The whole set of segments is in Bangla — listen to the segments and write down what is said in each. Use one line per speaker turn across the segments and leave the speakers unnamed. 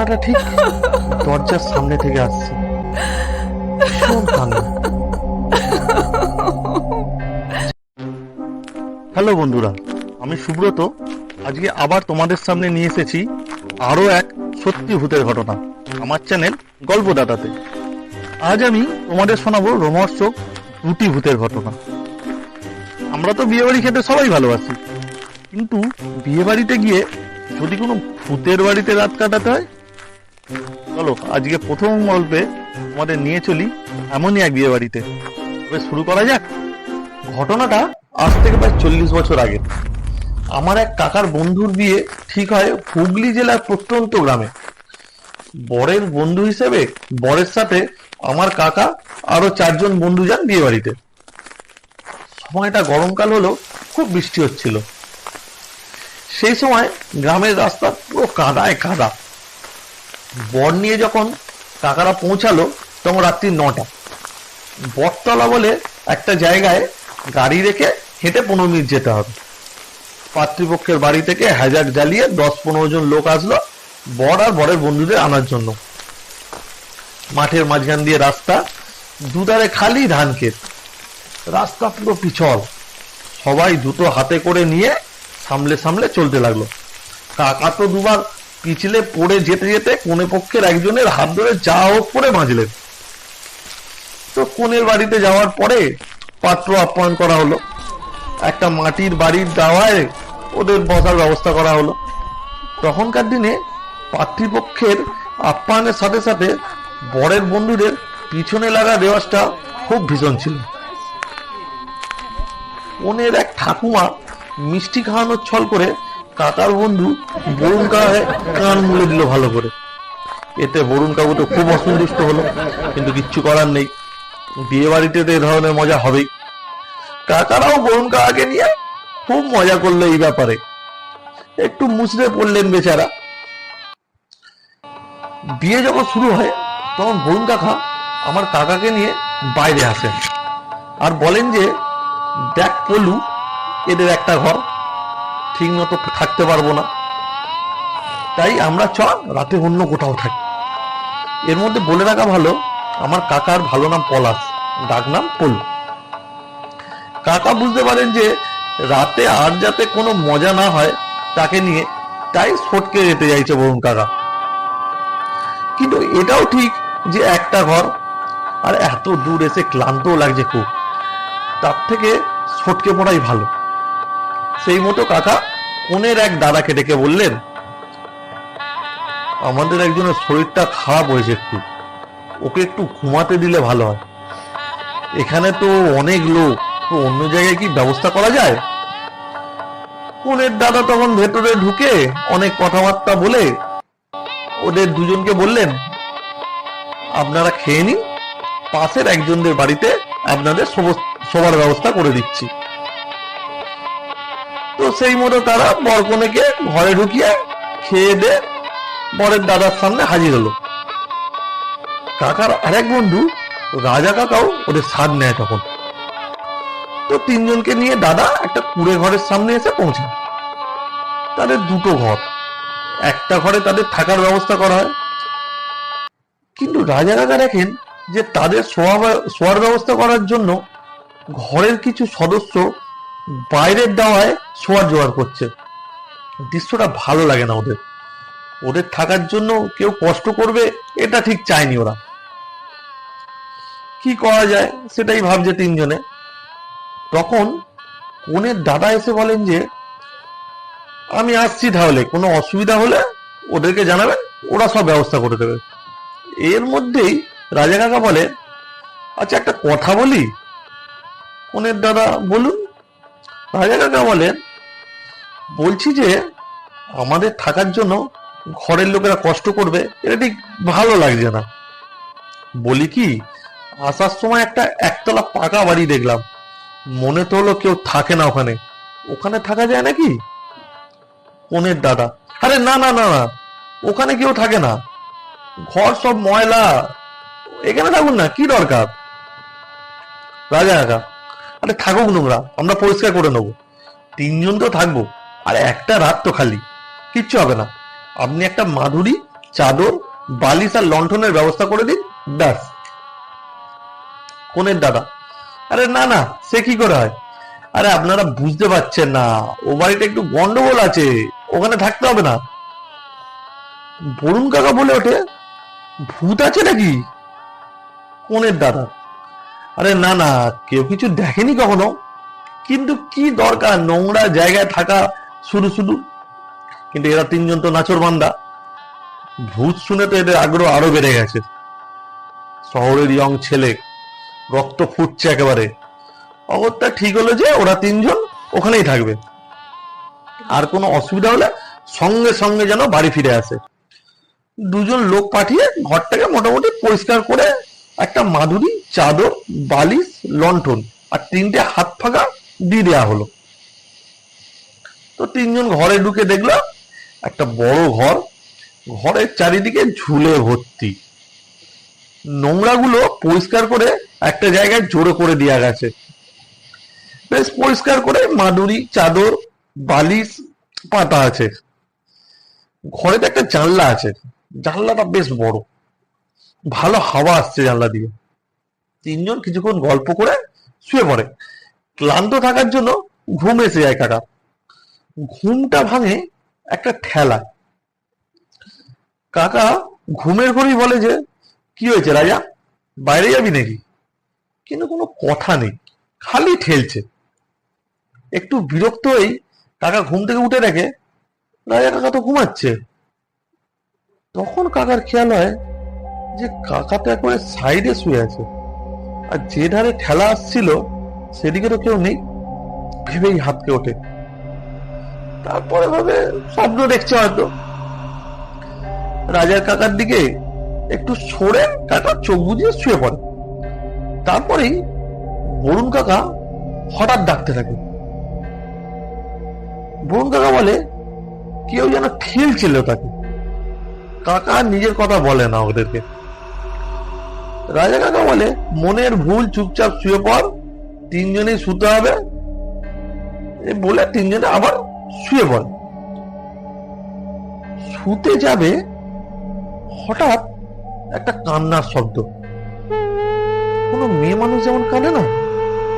কান্নাটা ঠিক দরজার সামনে থেকে আসছে। হ্যালো বন্ধুরা, আমি সুব্রত। আজকে আবার তোমাদের সামনে নিয়ে এসেছি আরও এক সত্যি ভূতের ঘটনা আমার চ্যানেল গল্পদাতাতে। আজ আমি তোমাদের শোনাবো রোমহর্ষক দুটি ভূতের ঘটনা। আমরা তো বিয়ে বাড়ি খেতে সবাই ভালোবাসি, কিন্তু বিয়ে বাড়িতে গিয়ে যদি কোনো ভূতের বাড়িতে রাত কাটাতে হয় চলো, আজকে প্রথম গল্পে আমাদের নিয়ে চলি এমনই এক বিয়ে বাড়িতে তবে শুরু করা যাক। ঘটনাটা আজ থেকে প্রায় চল্লিশ বছর আগে। আমার এক কাকার বন্ধুর বিয়ে ঠিক হয় হুগলি জেলার প্রত্যন্ত গ্রামে। বরের বন্ধু হিসেবে বরের সাথে আমার কাকা আরও চারজন বন্ধু যান বিয়ে বাড়িতে সময়টা গরমকাল হলো খুব বৃষ্টি হচ্ছিল। সেই সময় গ্রামের রাস্তা পুরো কাদায় কাদা। বর নিয়ে যখন কাকারা পৌঁছালো, তখন রাত্রি নটা। বটতলা বলে একটা জায়গায় গাড়ি রেখে হেঁটে পনেরো মিনিট যেতে হবে। পাতৃপক্ষের বাড়ি থেকে হ্যাজাক জ্বালিয়ে দশ পনেরো জন লোক আসলো, বর আর বরের বন্ধুদের আনার জন্য। মাঠের মাঝখান দিয়ে রাস্তা, দুধারে খালি ধান ক্ষেত। রাস্তা পুরো পিছল। সবাই দুটো হাতে করে নিয়ে সামলে সামলে চলতে লাগল। কাকা তো দুবার পিছলে পড়ে যেতে যেতে কোনে পক্ষের একজনের হাত ধরে যা হোক করে বাঁচলেন তো কোনের বাড়িতে যাওয়ার পরে পাত্র আপ্যায়ন করা হলো। একটা মাটির বাড়ির দাওয়ায় ওদের বসার ব্যবস্থা করা হলো। তখনকার দিনে পাত্রীপক্ষের আপ্যায়নের সাথে সাথে বরের বন্ধুদের পিছনে লাগা রেওয়াজটা খুব ভীষণ ছিল। ওনের এক ঠাকুমা মিষ্টি খাওয়ানোর ছল করে কাকার বন্ধু বরুণ কাকায় কান মুলে দিল ভালো করে। এতে বরুণ কাকু তো খুব অসন্তুষ্ট হলো, কিন্তু কিচ্ছু করার নেই। বিয়ে বাড়িতে তো এ ধরনের মজা হবেই। কাকারাও বরুণ কাকাকে নিয়ে খুব মজা করল এই ব্যাপারে। একটু মুচড়ে পড়লেন বেচারা। বিয়ে যখন শুরু হয়, তখন বরুণ কাকা আমার কাকাকে নিয়ে বাইরে আসেন। আর বলেন যে, দেখ পলু এদের একটা ঘর। ঠিক মতো থাকতে পারব না। তাই আমরা চ রাতে অন্য কোথাও থাকি। এর মধ্যে বলে রাখা ভালো, আমার কাকার ভালো নাম পলাশ, ডাক নাম পলু কাকা বুঝতে পারেন যে রাতে আর যাতে কোনো মজা না হয় তাকে নিয়ে তাই সটকে যেতে চাইছে বরুণ কাকা। কিন্তু এটাও ঠিক যে একটা ঘর, আর এত দূর এসে ক্লান্তও লাগছে খুব। তার থেকে সটকে পড়াই ভালো। সেই মতো কাকা কোনের এক দাদাকে ডেকে বললেন, আমাদের একজনের শরীরটা খারাপ হয়েছে একটু। ওকে একটু ঘুমাতে দিলে ভালো হয়। এখানে তো অনেক লোক, তো অন্য জায়গায় কি ব্যবস্থা করা যায়? কোনের দাদা তখন ভেতরে ঢুকে অনেক কথাবার্তা বলে ওদের দুজনকে বললেন, আপনারা খেয়ে নিন, পাশের একজনদের বাড়িতে আপনাদের সব- সবার ব্যবস্থা করে দিচ্ছি। তো সেই মতো তারা বরকনেকে ঘরে ঢুকিয়ে খেয়ে দে বরের দাদার সামনে হাজির হলো। কাকার আরেক বন্ধু, রাজা কাকাও ওদের স্বাদ নেয় তখন। তো তিনজনকে নিয়ে দাদা একটা কুড়ে ঘরের সামনে এসে পৌঁছায়। তাদের দুটো ঘর। একটা ঘরে তাদের থাকার ব্যবস্থা করা হয়। কিন্তু রাজা কাকা দেখেন যে তাদের শোয়া শোয়ার ব্যবস্থা করার জন্য ঘরের কিছু সদস্য বাইরের দাওয়ায় শোয়ার জোগাড় করছে। দৃশ্যটা ভালো লাগে না ওদের। ওদের থাকার জন্য কেউ কষ্ট করবে, এটা ঠিক চায়নি ওরা। কি করা যায় সেটাই ভাবছে তিনজনে। তখন কোনের দাদা এসে বলেন যে, আমি আসছি তাহলে, কোনো অসুবিধা হলে ওদেরকে জানাবেন, ওরা সব ব্যবস্থা করে দেবে। এর মধ্যেই রাজা কাকা বলে আচ্ছা একটা কথা বলি? কোনের দাদা বলুন রাজা কাকা বলেন, বলছি যে আমাদের থাকার জন্য ঘরের লোকেরা কষ্ট করবে, এটা ঠিক ভালো লাগছে না। বলি কি, আসার সময় একটা একতলা পাকা বাড়ি দেখলাম, মনে তো হলো কেউ থাকে না ওখানে। ওখানে থাকা যায় নাকি? কনের দাদা। আরে না না না না, ওখানে কেউ থাকে না। ঘর সব ময়লা। এখানে থাকুন না, কি দরকার? রাজা কাকা আরে থাকুক নোংরা, আমরা পরিষ্কার করে নেব। তিনজন তো থাকব, আর একটা রাত তো খালি, কিচ্ছু হবে না। আপনি একটা মাধুরী, চাদর, বালিশ আর লণ্ঠনের ব্যবস্থা করে দিন, ব্যাস। কোনের দাদা, আরে না না, সে কি করে হয়? আরে আপনারা বুঝতে পারছেন না, ও বাড়িতে একটু গন্ডগোল আছে, ওখানে থাকতে হবে না। বরুণ কাকা বলে ওঠে, ভূত আছে নাকি? কোনের দাদা। আরে না না, কেউ কিছু দেখেনি কখনো? কিন্তু কি দরকার নোংরা জায়গায় থাকা শুধু শুধু? কিন্তু এরা তিনজন তো নাচর বান্দা। ভূত শুনে তো এদের আগ্রহ আরও বেড়ে গেছে। শহরের ইয়ং ছেলে, রক্ত ফুটছে একেবারে। অগত্যা ঠিক হলো যে ওরা তিনজন ওখানেই থাকবে। আর কোনো অসুবিধা হলে সঙ্গে সঙ্গে যেন বাড়ি ফিরে আসে। দুজন লোক পাঠিয়ে ঘরটাকে মোটামুটি পরিষ্কার করে একটা মাদুরি চাদর, বালিশ, লণ্ঠন আর তিনটে হাত ফাঁকা দিয়ে দেওয়া হলো। তো তিনজন ঘরে ঢুকে দেখল, একটা বড় ঘর। ঘরের চারিদিকে ঝুলে ভর্তি। নোংরাগুলো পরিষ্কার করে একটা জায়গায় জোরে করে দেওয়া গেছে। বেশ পরিষ্কার করে মাদুরি চাদর, বালিশ, পাতা আছে। ঘরেতে একটা জানলা আছে। জানলাটা বেশ বড়। ভালো হাওয়া আসছে জানলা দিয়ে। তিনজন কিছুক্ষণ গল্প করে শুয়ে পড়ে। ক্লান্ত থাকার জন্য ঘুম এসে যায় কাকা। ঘুমটা ভাঙে একটা ঠেলা কাকা ঘুমের ঘরেই বলে যে, কি হয়েছে রাজা? বাইরে যাবি নাকি? কিন্তু কোনো কথা নেই, খালি ঠেলছে। একটু বিরক্ত হয়েই কাকা ঘুম থেকে উঠে দেখে, রাজা কাকা তো ঘুমাচ্ছে। তখন কাকার খেয়াল হয় যে কাকা তো একবারে সাইডে শুয়ে আছে। আর যে ধারে ঠেলা আসছিল, সেদিকে তো কেউ নেই। ভেবেই হাতকে ওঠে। তারপরে ভাবে স্বপ্ন দেখছে হয়তো। রাজার কাকার দিকে একটু সরে কাকা চোখ বুঝিয়ে শুয়ে পড়ে। তারপরেই বরুণ কাকা হঠাৎ ডাকতে থাকে। বরুণ কাকা বলে, কেউ যেন ঠেলছিল তাকে। কাকা নিজের কথা বলে না ওদেরকে। রাজা কাকা বলে, মনের ভুল চুপচাপ শুয়ে পড়, তিনজনেই শুতে হবে। বলে তিনজনে আবার শুয়ে পড়ে। শুতে যাবে হঠাৎ একটা কান্নার শব্দ। কোনো মেয়ে মানুষ যেমন কাঁদে না,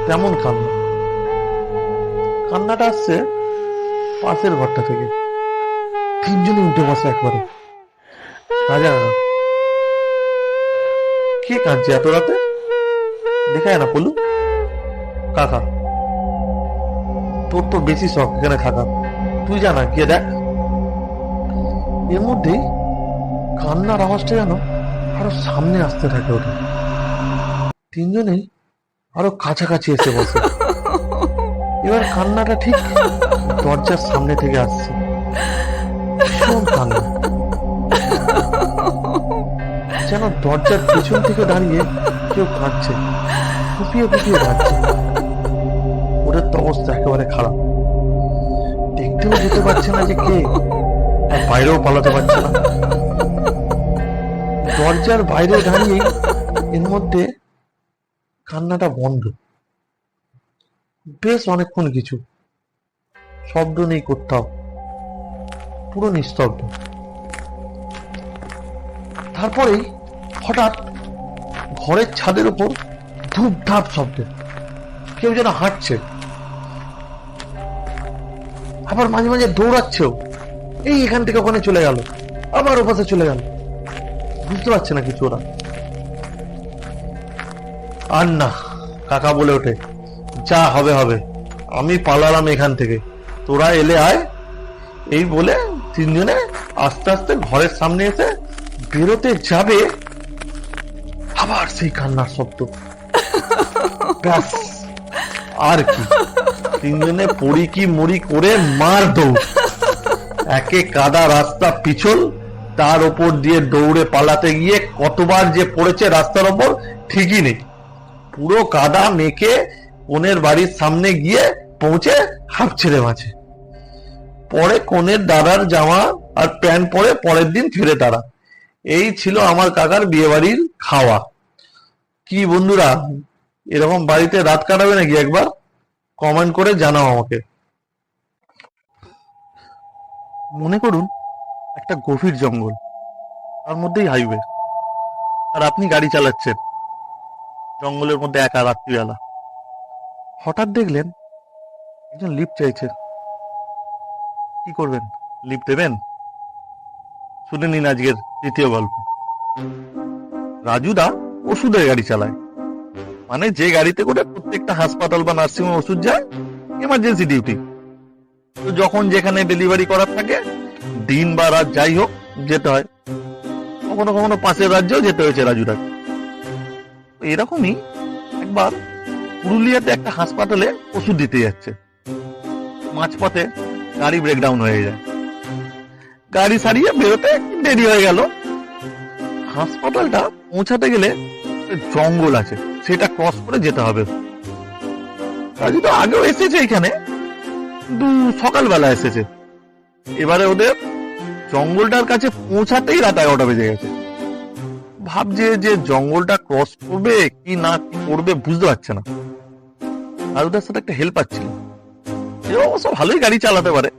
তেমন কান্না। কান্নাটা আসছে পাশের ঘরটা থেকে। তিনজনে উঠে বসে একবারে। রাজা কে কাঁদছে এত রাতে? দেখায় না পলু কাকা, তোর তো বেশি শখ এখানে থাকা তুই জানা, গিয়ে দেখ। এর মধ্যেই কান্নার আওয়াজটা যেন আরও সামনে আসতে থাকে ওটা তিনজনেই আরও কাছাকাছি এসে বসে। এবার কান্নাটা ঠিক দরজার সামনে থেকে আসছে। কান্না। যেন দরজার পেছন থেকে দাঁড়িয়ে কেউ কাঁদছে। ফুপিয়ে ফুপিয়ে কাঁদছে। ওদের তো অবস্থা একেবারে খারাপ। দেখতেও যেতে পারছে না যে কে, আর বাইরেও পালাতে পারছে না। দরজার বাইরে দাঁড়িয়ে এর মধ্যে কান্নাটা বন্ধ। বেশ অনেকক্ষণ কিছু। শব্দ নেই কোথাও। পুরো নিস্তব্ধ। তারপরেই হঠাৎ ঘরের ছাদের উপর ধূপ ধাপ শব্দ। কেউ যেন হাঁটছে। আবার মাঝে মাঝে দৌড়াচ্ছেও। এই এখান থেকে ওখানে চলে গেল। আবার ওপাশে চলে গেল। বুঝতে পারছে না কিছু ওরা। আর না, কাকা বলে ওঠে, যা হবে হবে। আমি পালালাম এখান থেকে। তোরা এলে আয়। এই বলে তিনজনে আস্তে আস্তে ঘরের সামনে এসে বেরোতে যাবে সেই কান্নার শব্দ। ব্যাস, আর কি। তিনজনে পড়ি কি মুড়ি করে মার দৌড়। একে কাদা রাস্তা পিছল, তার ওপর দিয়ে দৌড়ে পালাতে গিয়ে কতবার যে পড়েছে রাস্তার ওপর, ঠিকই নেই। পুরো কাদা মেখে কোনের বাড়ির সামনে গিয়ে পৌঁছে হাফ ছেড়ে মাঝে পরে কোনের দাদার জামা আর প্যান্ট পরে পরের দিন ফিরে তারা। এই ছিল আমার কাকার বিয়ে বাড়ির খাওয়া। কি বন্ধুরা? এরকম বাড়িতে রাত কাটাবে নাকি একবার? কমেন্ট করে জানাও আমাকে। মনে করুন, একটা গভীর জঙ্গল, তার মধ্যেই হাইওয়ে আর আপনি গাড়ি চালাচ্ছেন। জঙ্গলের মধ্যে একা রাত্রিবেলা। হঠাৎ দেখলেন, একজন লিফট চাইছে। কি করবেন? লিফট দেবেন? শুনে নিন আজকের তৃতীয় গল্প। রাজুদা ওষুধের গাড়ি চালায়। মানে যে গাড়িতে করে প্রত্যেকটা হাসপাতাল বা নার্সিংহোম ওষুধ যায় এমার্জেন্সি ডিউটি তো যখন যেখানে ডেলিভারি করার থাকে, দিন বা রাত যাই হোক, যেতে হয়। কখনো কখনো পাশের রাজ্যেও যেতে হয়েছে রাজুদাকে। তো এরকমই একবার পুরুলিয়াতে একটা হাসপাতালে ওষুধ দিতে যাচ্ছে। মাঝপথে গাড়ি ব্রেকডাউন হয়ে যায়। গাড়ি সারিয়ে বেরোতে দেরি হয়ে গেল। হাসপাতালটা পৌঁছাতে গেলে জঙ্গল আছে। সেটা ক্রস করে যেতে হবে। রাজু তো আগেও এসেছে এখানে। কিন্তু সকালবেলা এসেছে। এবারে ওদের জঙ্গলটার কাছে পৌঁছাতেই রাত এগারোটা বেজে গেছে। ভাবছে যে জঙ্গলটা ক্রস করবে কি না কি করবে বুঝতে পারছে না। আর ওদের সাথে একটা হেল্প পাচ্ছিল। সে অবশ্য ভালোই গাড়ি চালাতে পারে।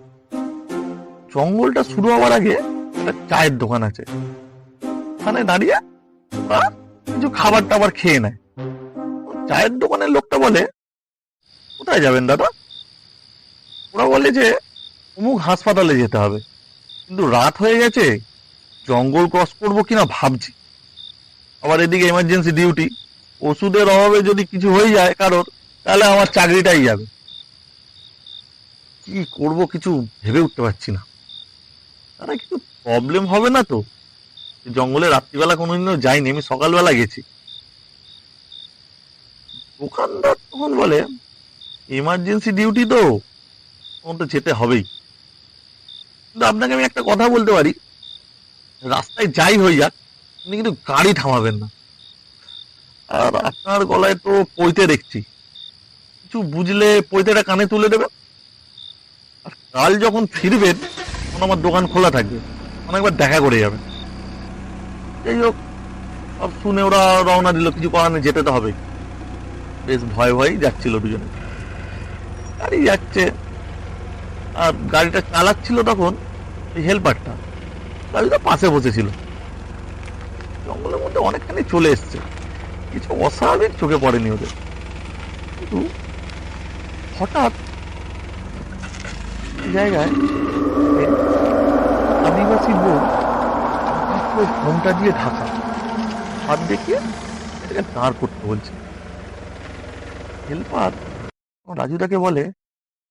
জঙ্গলটা শুরু হওয়ার আগে একটা চায়ের দোকান আছে। ওখানে দাঁড়িয়ে কিছু খাবার টাবার খেয়ে নেয়। চায়ের দোকানের লোকটা বলে, কোথায় যাবেন দাদা? ওরা বলে যে, অমুক হাসপাতালে যেতে হবে। কিন্তু রাত হয়ে গেছে, জঙ্গল ক্রস করব কিনা ভাবছি। আবার এদিকে এমার্জেন্সি ডিউটি ওষুধের অভাবে যদি কিছু হয়ে যায় কারোর, তাহলে আমার চাকরিটাই যাবে। কি করব কিছু ভেবে উঠতে পারছি না। তারা কিছু প্রবলেম হবে না তো? জঙ্গলে রাত্রিবেলা কোনোদিনও যাইনি, আমি সকালবেলা গেছি। দোকানদার তখন বলে এমার্জেন্সি ডিউটি তো তখন তো যেতে হবেই। কিন্তু আপনাকে আমি একটা কথা বলতে পারি, রাস্তায় যাই হয়ে যাক, আপনি কিন্তু গাড়ি থামাবেন না। আর আপনার গলায় তো পৈতে দেখছি। কিছু বুঝলে পৈতেটা কানে তুলে দেবেন। আর কাল যখন ফিরবেন, তখন আমার দোকান খোলা থাকবে। অনেকবার দেখা করে যাবেন। যাই হোক সব শুনে ওরা রওনা দিল, কিছু করার নেই, যেতে তো হবে। বেশ ভয় ভয় যাচ্ছিল দুজনে। গাড়ি যাচ্ছে। আর গাড়িটা চালাচ্ছিল তখন হেল্পারটা গাড়িটা পাশে বসেছিল। জঙ্গলের মধ্যে অনেকখানি চলে এসছে। কিছু অস্বাভাবিক চোখে পড়েনি ওদের। কিন্তু হঠাৎ জায়গায় আদিবাসী লোক পুরো ঘোমটা দিয়ে ঢাকা। হাত দেখিয়ে এটাকে দাঁড় করতে বলছে। হেল্পার? রাজুদাকে বলে?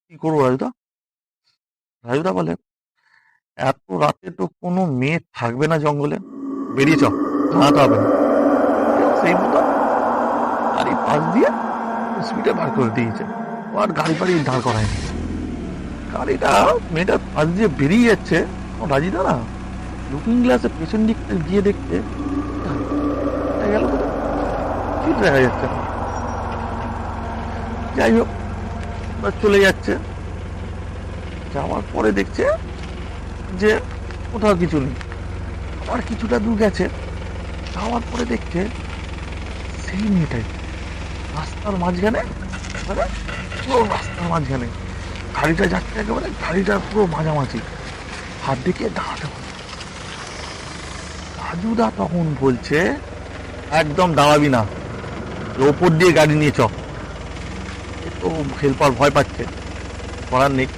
কি করব রাজুদা? রাজুদা বলে, এত রাতে তো কোনো মেয়ে থাকবে না জঙ্গলে। বেরিয়ে চ দাঁড়াতে হবে সেই মতো গাড়ি পাশ দিয়ে স্পিডে বার করে দিয়েছে। ও আর গাড়ি ফাড়ি দাঁড় করায়নি। গাড়িটা মেয়েটার পাশ দিয়ে বেরিয়ে যাচ্ছে। রাজিদা না? লুকিং গ্লাসে পেছন দিকটা গিয়ে দেখতে দেখা গেল? কিছু দেখা যাচ্ছে যাই হোক চলে যাচ্ছে। যাওয়ার পরে দেখছে যে কোথাও কিছু নেই। আবার কিছুটা দূর গেছে। যাওয়ার পরে দেখছে সেই মেয়েটাই। রাস্তার মাঝখানে মানে পুরো রাস্তার মাঝখানে। গাড়িটা যাচ্ছে একেবারে গাড়িটার পুরো মাঝামাঝি। হাত দেখিয়ে দাঁড়াতে হবে রাজুদা তখন বলছে, একদম দাঁড়াবি না। ওপর দিয়ে গাড়ি নিয়ে চ। তো হেল্পার ভয় পাচ্ছে। করার নেই।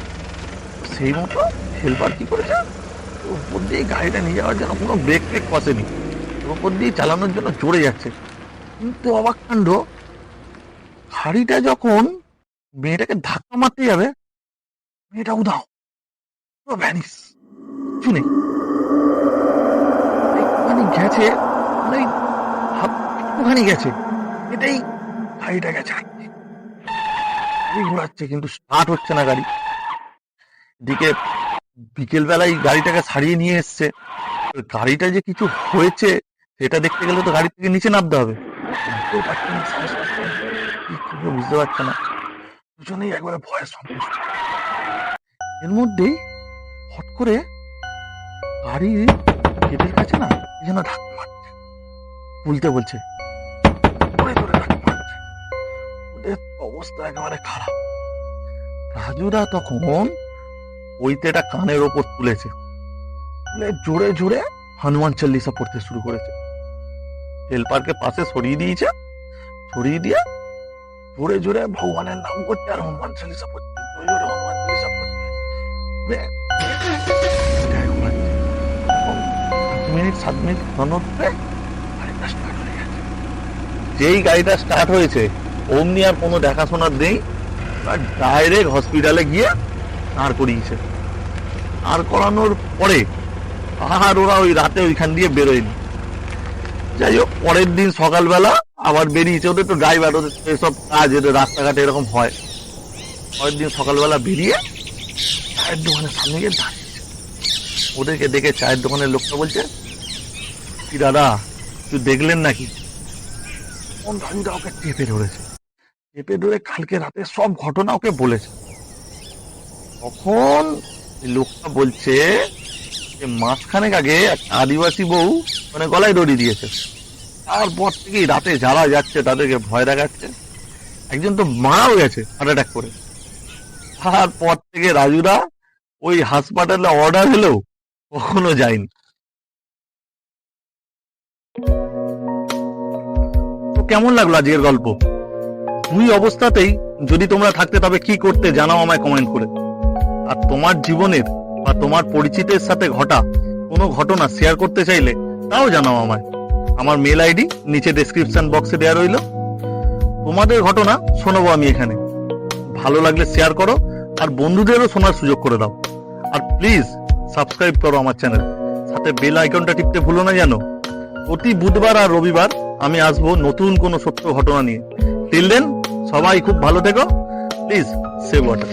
সেই মতো হেল্পার কি করেছে? ওপর দিয়ে গাড়িটা নিয়ে যাওয়ার জন্য কোনো ব্রেক ফ্রেক কষেনি ওপর দিয়ে চালানোর জন্য চড়ে যাচ্ছে। কিন্তু অবাক কাণ্ড গাড়িটা যখন মেয়েটাকে ধাক্কা মারতে যাবে, মেয়েটা পুরো ভ্যানিস কিছু নেই গেছে মানে একটুখানি গেছে। এটাই গাড়িটা গেছে। ঘোরাচ্ছে, কিন্তু স্টার্ট হচ্ছে না গাড়ি। এদিকে বিকেল বেলায় গাড়িটাকে সারিয়ে নিয়ে এসছে। গাড়িটা যে কিছু হয়েছে, সেটা দেখতে গেলে তো গাড়ি থেকে নিচে নামতে হবে। বুঝতে পারছে না। দুজনেই একবারে ভয়ে সন্তুষ্ট। এর মধ্যেই হট করে গাড়ির গেটের কাছে না যেন ধাক্কা মারছে। বলতে বলছে অবস্থা একেবারে খারাপ। রাজুরা তখন ওইতেটা কানের ওপর তুলেছে। তুলে জোরে জোরে হনুমান চল্লিশা পড়তে শুরু করেছে। হেল্পারকে পাশে সরিয়ে দিয়েছে, সরিয়ে দিয়ে জোরে জোরে ভগবানের নাম করতে আর হনুমান চল্লিশা পড়ছে জোরে জোরে হনুমান চল্লিশা মিনিট, সাত মিনিট গেছে। যেই গাড়িটা স্টার্ট হয়েছে, অমনি আর কোনো দেখাশোনার নেই ডাইরেক্ট হসপিটালে গিয়ে দাঁড় করিয়েছে। আর করানোর পরে আর ওরা ওই রাতে ওইখান দিয়ে বেরোয়নি। যাই হোক, পরের দিন সকালবেলা আবার বেরিয়েছে। ওদের তো ড্রাইভার ওদের এসব কাজ, এদের রাস্তাঘাটে এরকম হয়। পরের দিন সকালবেলা বেরিয়ে চায়ের দোকানের সামনে গিয়ে দাঁড়িয়েছে। ওদেরকে দেখে চায়ের দোকানের লোকটা বলছে কি দাদা? তুই দেখলেন নাকি? কোন রাজুদা ওকে টেপে ধরেছে? চেপে ধরে কালকে রাতে সব ঘটনা ওকে বলেছে। তখন লোকটা বলছে যে মাসখানেক আগে একটা আদিবাসী বউ মানে গলায় দড়ি দিয়েছে। তারপর থেকেই রাতে যারা যাচ্ছে, তাদেরকে ভয় দেখাচ্ছে। একজন তো মারাও গেছে হার্ট অ্যাটাক করে। তারপর থেকে রাজুরা ওই হাসপাতালে অর্ডার হলেও কখনো যায়নি। তো কেমন লাগল আজকের গল্প? দুই অবস্থাতেই যদি তোমরা থাকতে তবে কি করতে জানাও আমায় কমেন্ট করে। আর তোমার জীবনের বা তোমার পরিচিতের সাথে ঘটা কোনো ঘটনা শেয়ার করতে চাইলে তাও জানাও আমায়। আমার মেল আইডি নিচে ডেসক্রিপশন বক্সে দেওয়া রইল। তোমাদের ঘটনা শোনাবো আমি এখানে। ভালো লাগলে শেয়ার করো আর বন্ধুদেরও শোনার সুযোগ করে দাও। আর প্লিজ সাবস্ক্রাইব করো আমার চ্যানেল সাথে বেল আইকনটা টিপতে ভুলো না জানো প্রতি বুধবার আর রবিবার আমি আসব নতুন কোনো সত্য ঘটনা নিয়ে। টিল দেন সবাই খুব ভালো থেকো। Please save water